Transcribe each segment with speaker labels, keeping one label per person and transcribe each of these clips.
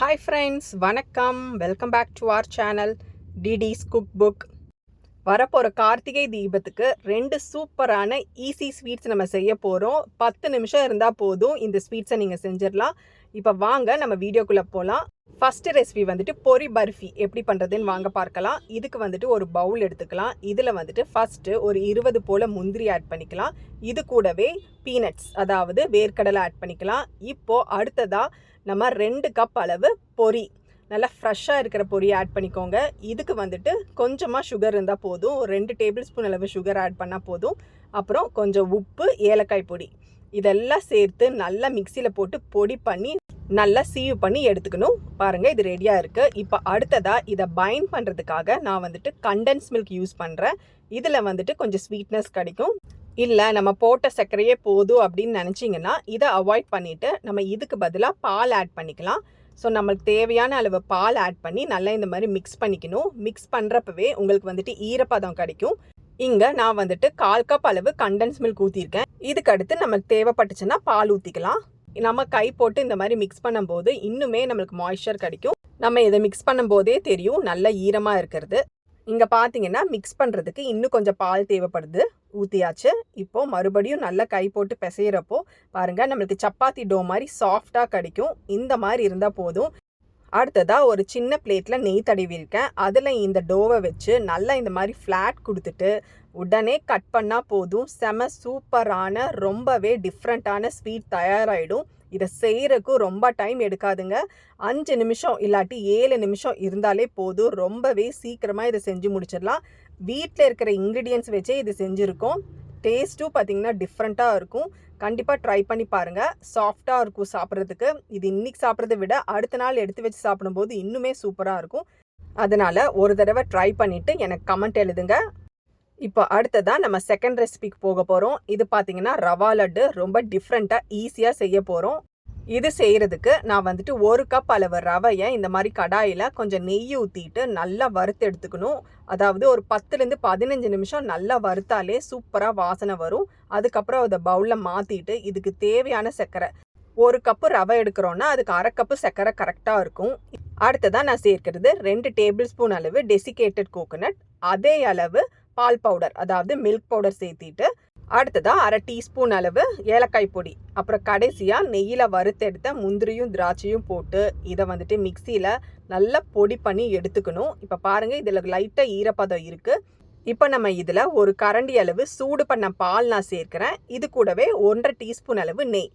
Speaker 1: Hi friends வணக்கம் welcome back to our channel டிடிஸ் cook book வரப்போகிற கார்த்திகை தீபத்துக்கு ரெண்டு சூப்பரான ஈஸி ஸ்வீட்ஸ் நம்ம செய்ய போகிறோம் பத்து நிமிஷம் இருந்தால் போதும். இந்த ஸ்வீட்ஸை நீங்கள் செஞ்சிடலாம். இப்போ வாங்க நம்ம வீடியோக்குள்ளே போகலாம் ஃபஸ்ட்டு ரெசிபி வந்துட்டு பொரி பர்ஃபி. எப்படி பண்ணுறதுன்னு வாங்க பார்க்கலாம். இதுக்கு வந்துட்டு ஒரு பவுல் எடுத்துக்கலாம். இதில் வந்துட்டு ஃபஸ்ட்டு ஒரு இருபது போல் முந்திரி ஆட் பண்ணிக்கலாம். இது கூடவே பீனட்ஸ் அதாவது வேர்க்கடலை ஆட் பண்ணிக்கலாம். இப்போது அடுத்ததாக நம்ம ரெண்டு கப் அளவு பொரி நல்லா ஃப்ரெஷ்ஷாக இருக்கிற பொரியை ஆட் பண்ணிக்கோங்க. இதுக்கு வந்துட்டு கொஞ்சமாக சுகர் இருந்தால் போதும். ஒரு ரெண்டு டேபிள் ஸ்பூன் அளவு சுகர் ஆட் பண்ணால் போதும். அப்புறம் கொஞ்சம் உப்பு ஏலக்காய் பொடி. இதெல்லாம் சேர்த்து நல்லா மிக்சியில் போட்டு பொடி பண்ணி நல்லா சீவ் பண்ணி எடுத்துக்கணும். பாருங்கள் இது ரெடியாக இருக்குது இப்போ அடுத்ததாக இதை பைண்ட் பண்ணுறதுக்காக நான் வந்துட்டு கண்டென்ஸ் மில்க் யூஸ் பண்ணுறேன் இதில் வந்துட்டு கொஞ்சம் ஸ்வீட்னஸ் கிடைக்கும். இல்லை நம்ம போட்ட சர்க்கரையே போதும் அப்படின்னு நினச்சிங்கன்னா இதை அவாய்ட் பண்ணிவிட்டு நம்ம இதுக்கு பதிலாக பால் ஆட் பண்ணிக்கலாம். ஸோ நம்மளுக்கு தேவையான அளவு பால் ஆட் பண்ணி நல்லா இந்த மாதிரி மிக்ஸ் பண்ணிக்கணும். மிக்ஸ் பண்ணுறப்பவே உங்களுக்கு வந்துட்டு ஈரப்பதம் கிடைக்கும். இங்கே நான் வந்துட்டு கால் கப் அளவு கண்டன்ஸ் மில்க் ஊற்றிருக்கேன் இதுக்கு அடுத்து நமக்கு தேவைப்பட்டுச்சுன்னா பால் ஊற்றிக்கலாம் நம்ம கை போட்டு இந்த மாதிரி மிக்ஸ் பண்ணும்போது இன்னுமே நம்மளுக்கு மாய்ஸ்சர் கிடைக்கும். நம்ம இதை மிக்ஸ் பண்ணும்போதே தெரியும் நல்ல ஈரமாக இருக்கிறது. இங்கே பார்த்தீங்கன்னா மிக்ஸ் பண்ணுறதுக்கு இன்னும் கொஞ்சம் பால் தேவைப்படுது. ஊற்றியாச்சு இப்போது மறுபடியும் நல்லா கை போட்டு பிசைகிறப்போ பாருங்கள் நம்மளுக்கு சப்பாத்தி டோ மாதிரி சாஃப்டாக கிடைக்கும். இந்த மாதிரி இருந்தால் போதும். அடுத்ததாக ஒரு சின்ன பிளேட்டில் நெய் தடவிருக்கேன் அதில் இந்த டோவை வச்சு நல்லா இந்த மாதிரி ஃப்ளாட் கொடுத்துட்டு உடனே கட் பண்ணால் போதும். செம சூப்பரான ரொம்பவே டிஃப்ரெண்ட்டான ஸ்வீட் தயாராகிடும் இதை செய்கிறக்கும் ரொம்ப டைம் எடுக்காதுங்க. அஞ்சு நிமிஷம் இல்லாட்டி ஏழு நிமிஷம் இருந்தாலே போதும். ரொம்பவே சீக்கிரமாக இதை செஞ்சு முடிச்சிடலாம். வீட்டில் இருக்கிற இன்க்ரீடியன்ஸ் வச்சே இது செஞ்சுருக்கோம். டேஸ்ட்டும் பார்த்திங்கன்னா டிஃப்ரெண்ட்டாக இருக்கும். கண்டிப்பாக ட்ரை பண்ணி பாருங்கள் சாஃப்டாக இருக்கும் சாப்பிட்றதுக்கு. இது இன்றைக்கி சாப்பிட்றத விட அடுத்த நாள் எடுத்து வச்சு சாப்பிடும்போது இன்னுமே சூப்பராக இருக்கும். அதனால் ஒரு தடவை ட்ரை பண்ணிவிட்டு எனக்கு கமெண்ட் எழுதுங்க. இப்போ அடுத்ததாக நம்ம செகண்ட் ரெசிபிக்கு போக போகிறோம் இது பார்த்திங்கன்னா ரவா லட்டு. ரொம்ப டிஃப்ரெண்ட்டாக ஈஸியாக செய்ய போகிறோம் இது செய்கிறதுக்கு நான் வந்துட்டு ஒரு கப் அளவு ரவையை இந்த மாதிரி கடாயில் கொஞ்சம் நெய் ஊற்றிட்டு நல்லா வறுத்து எடுத்துக்கணும். அதாவது ஒரு பத்துலேருந்து பதினஞ்சு நிமிஷம் நல்லா வறுத்தாலே சூப்பராக வாசனை வரும். அதுக்கப்புறம் அதை பவுலில் மாற்றிட்டு இதுக்கு தேவையான சர்க்கரை. ஒரு கப்பு ரவை எடுக்கிறோன்னா அதுக்கு அரை கப்பு சர்க்கரை கரெக்டாக இருக்கும். அடுத்ததாக நான் சேர்க்கிறது ரெண்டு டேபிள் ஸ்பூன் அளவு டெசிகேட்டட் கோகோனட் அதே அளவு பால் பவுடர் அதாவது மில்க் பவுடர் சேர்த்திட்டு அடுத்ததாக அரை டீஸ்பூன் அளவு ஏலக்காய் பொடி. அப்புறம் கடைசியாக நெய்யில் வறுத்தெடுத்த முந்திரியும் திராட்சையும் போட்டு இதை வந்துட்டு மிக்சியில் நல்லா பொடி பண்ணி எடுத்துக்கணும். இப்போ பாருங்கள் இதில் லைட்டாக ஈரப்பதம் இருக்குது இப்போ நம்ம இதில் ஒரு கரண்டி அளவு சூடு பண்ண பால் நான் சேர்க்குறேன். இது கூடவே ஒன்றரை டீஸ்பூன் அளவு நெய்.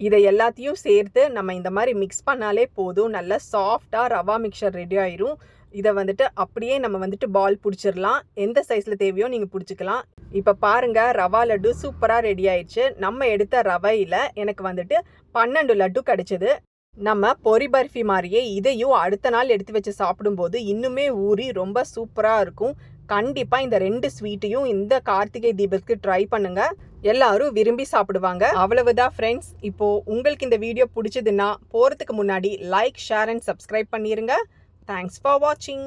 Speaker 1: இதை எல்லாத்தையும் சேர்த்து நம்ம இந்த மாதிரி மிக்ஸ் பண்ணாலே போதும். நல்லா சாஃப்டாக ரவா மிக்சர் ரெடி ஆயிரும். இதை வந்துட்டு அப்படியே நம்ம வந்துட்டு பால் பிடிச்சிடலாம். எந்த சைஸில் தேவையோ நீங்கள் பிடிச்சிக்கலாம். இப்போ பாருங்கள் ரவா லட்டு சூப்பராக ரெடி ஆயிடுச்சு. நம்ம எடுத்த ரவையில் எனக்கு வந்துட்டு பன்னெண்டு லட்டு கிடச்சிது. நம்ம பொரி பர்ஃபி மாதிரியே இதையும் அடுத்த நாள் எடுத்து வச்சு சாப்பிடும்போது இன்னுமே ஊறி ரொம்ப சூப்பராக இருக்கும். கண்டிப்பாக இந்த ரெண்டு ஸ்வீட்டையும் இந்த கார்த்திகை தீபத்துக்கு ட்ரை பண்ணுங்கள் எல்லாரும் விரும்பி சாப்பிடுவாங்க. அவ்வளவுதான் ஃப்ரெண்ட்ஸ் இப்போ உங்களுக்கு இந்த வீடியோ பிடிச்சதுன்னா போகிறதுக்கு முன்னாடி லைக் ஷேர் அண்ட் சப்ஸ்கிரைப் பண்ணிடுங்க தேங்க்ஸ் ஃபார் வாட்சிங்